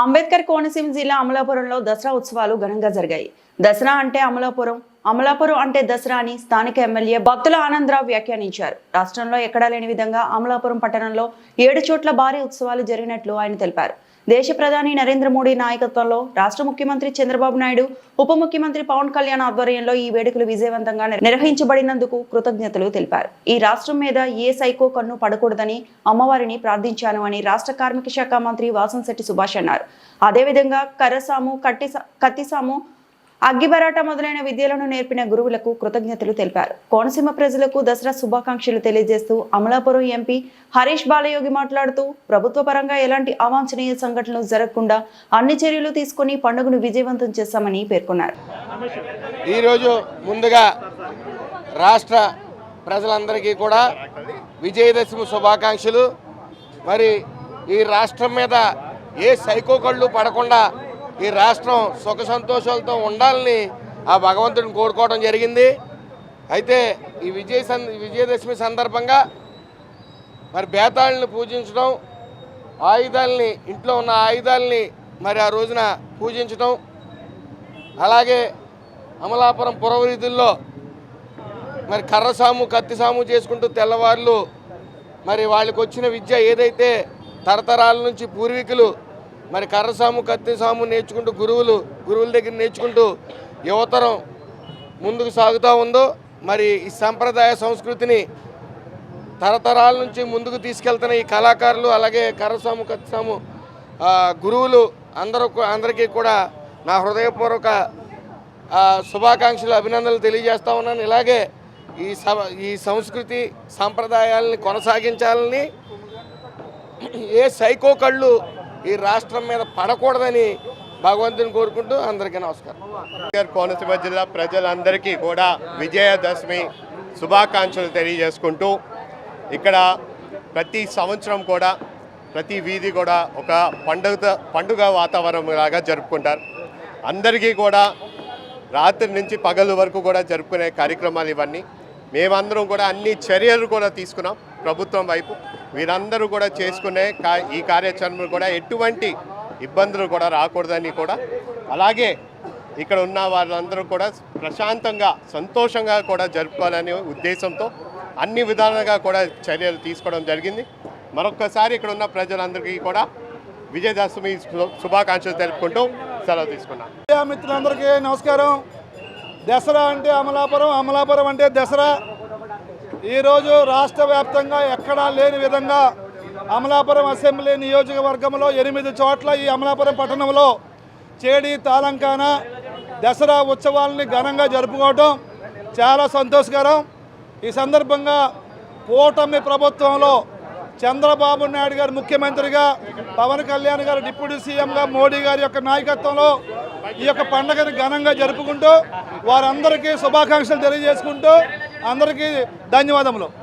అంబేద్కర్ కోనసీమ జిల్లా అమలాపురంలో దసరా ఉత్సవాలు ఘనంగా జరిగాయి. దసరా అంటే అమలాపురం అమలాపురం అంటే దసరా అని స్థానిక ఎమ్మెల్యే భక్తుల ఆనందరావు వ్యాఖ్యానించారు. రాష్ట్రంలో ఎక్కడా లేని విధంగా అమలాపురం పట్టణంలో ఏడు చోట్ల భారీ ఉత్సవాలు జరిగినట్లు ఆయన తెలిపారు. దేశ ప్రధాని నరేంద్ర మోడీ నాయకత్వంలో రాష్ట్ర ముఖ్యమంత్రి చంద్రబాబు నాయుడు ఉప ముఖ్యమంత్రి పవన్ కళ్యాణ్ ఆధ్వర్యంలో ఈ వేడుకలు విజయవంతంగా నిర్వహించబడినందుకు కృతజ్ఞతలు తెలిపారు. ఈ రాష్ట్రం మీద ఏ సైకో కన్ను పడకూడదని అమ్మవారిని ప్రార్థించాను అని రాష్ట్ర కార్మిక శాఖ మంత్రి వాసంశెట్టి సుభాష్ అన్నారు. అదేవిధంగా కర్రసాము కట్టి కత్తిసాము అగ్గిబరాట మొదలైన విద్యలను నేర్పిన గురువులకు కృతజ్ఞతలు తెలిపారు. కోనసీమ ప్రజలకు దసరా శుభాకాంక్షలు తెలియజేస్తూ అమలాపురం ఎంపీ హరీష్ బాలయోగి మాట్లాడుతూ ప్రభుత్వ పరంగా ఎలాంటి అవాంఛనీయ సంఘటనలు జరగకుండా అన్ని చర్యలు తీసుకుని పండుగను విజయవంతం చేశామని పేర్కొన్నారు. ఈరోజు ముందుగా రాష్ట్ర ప్రజలందరికీ కూడా విజయదశమి శుభాకాంక్షలు. మరి ఈ రాష్ట్రం మీద ఏ సైకో కళ్ళు పడకుండా ఈ రాష్ట్రం సుఖ సంతోషాలతో ఉండాలని ఆ భగవంతుడిని కోరుకోవడం జరిగింది. అయితే ఈ విజయ విజయదశమి సందర్భంగా మరి బేతాళని పూజించడం ఆయుధాలని ఇంట్లో ఉన్న ఆయుధాలని మరి ఆ రోజున పూజించడం అలాగే అమలాపురం పురవీధుల్లో మరి కర్రసాము కత్తిసాము చేసుకుంటూ తెల్లవార్లు మరి వాళ్ళకి వచ్చిన విద్య ఏదైతే తరతరాల నుంచి పూర్వీకులు మరి కర్రసాము కత్తిసాము నేర్చుకుంటూ గురువులు గురువుల దగ్గర నేర్చుకుంటూ యువతరం ముందుకు సాగుతూ ఉందో మరి ఈ సంప్రదాయ సంస్కృతిని తరతరాల నుంచి ముందుకు తీసుకెళ్తున్న ఈ కళాకారులు అలాగే కర్రసాము కత్తిసాము సాము గురువులు అందరూ అందరికీ కూడా నా హృదయపూర్వక శుభాకాంక్షలు అభినందనలు తెలియజేస్తూ ఉన్నాను. ఇలాగే ఈ సభ ఈ సంస్కృతి సాంప్రదాయాలని కొనసాగించాలని ఏ సైకో కళ్ళు ఈ రాష్ట్రం మీద పడకూడదని భగవంతుని కోరుకుంటూ అందరికీ నమస్కారం. కోనసీమ జిల్లా ప్రజలందరికీ కూడా విజయదశమి శుభాకాంక్షలు తెలియజేసుకుంటూ ఇక్కడ ప్రతి సంవత్సరం కూడా ప్రతి వీధి కూడా ఒక పండుగ పండుగ వాతావరణం లాగా జరుపుకుంటారు. అందరికీ కూడా రాత్రి నుంచి పగలు వరకు కూడా జరుపుకునే కార్యక్రమాలు ఇవన్నీ. మేమందరం కూడా అన్ని చర్యలు కూడా తీసుకున్నాం ప్రభుత్వం వైపు. వీరందరూ కూడా చేసుకునే కా ఈ కార్యాచరణ కూడా ఎటువంటి ఇబ్బందులు కూడా రాకూడదని కూడా. అలాగే ఇక్కడ ఉన్న వాళ్ళందరూ కూడా ప్రశాంతంగా సంతోషంగా కూడా జరుపుకోవాలనే ఉద్దేశంతో అన్ని విధాలుగా కూడా చర్యలు తీసుకోవడం జరిగింది. మరొక్కసారి ఇక్కడ ఉన్న ప్రజలందరికీ కూడా విజయదశమి శుభాకాంక్షలు తెలుపుకుంటూ సెలవు తీసుకున్నాను. మిత్రులందరికీ నమస్కారం. దసరా అంటే అమలాపురం అమలాపురం అంటే దసరా. ఈరోజు రాష్ట్ర వ్యాప్తంగా ఎక్కడా లేని విధంగా అమలాపురం అసెంబ్లీ నియోజకవర్గంలో ఎనిమిది చోట్ల ఈ అమలాపురం పట్టణంలో చేడి తాలంకాన దసరా ఉత్సవాలని ఘనంగా జరుపుకోవటం చాలా సంతోషకరం. ఈ సందర్భంగా కూటమి ప్రభుత్వంలో చంద్రబాబు నాయుడు గారు ముఖ్యమంత్రిగా పవన్ కళ్యాణ్ గారు డిప్యూటీ సీఎంగా మోడీ గారి యొక్క నాయకత్వంలో ఈ యొక్క పండుగను ఘనంగా జరుపుకుంటూ వారందరికీ శుభాకాంక్షలు తెలియజేసుకుంటూ అందరికీ ధన్యవాదములు.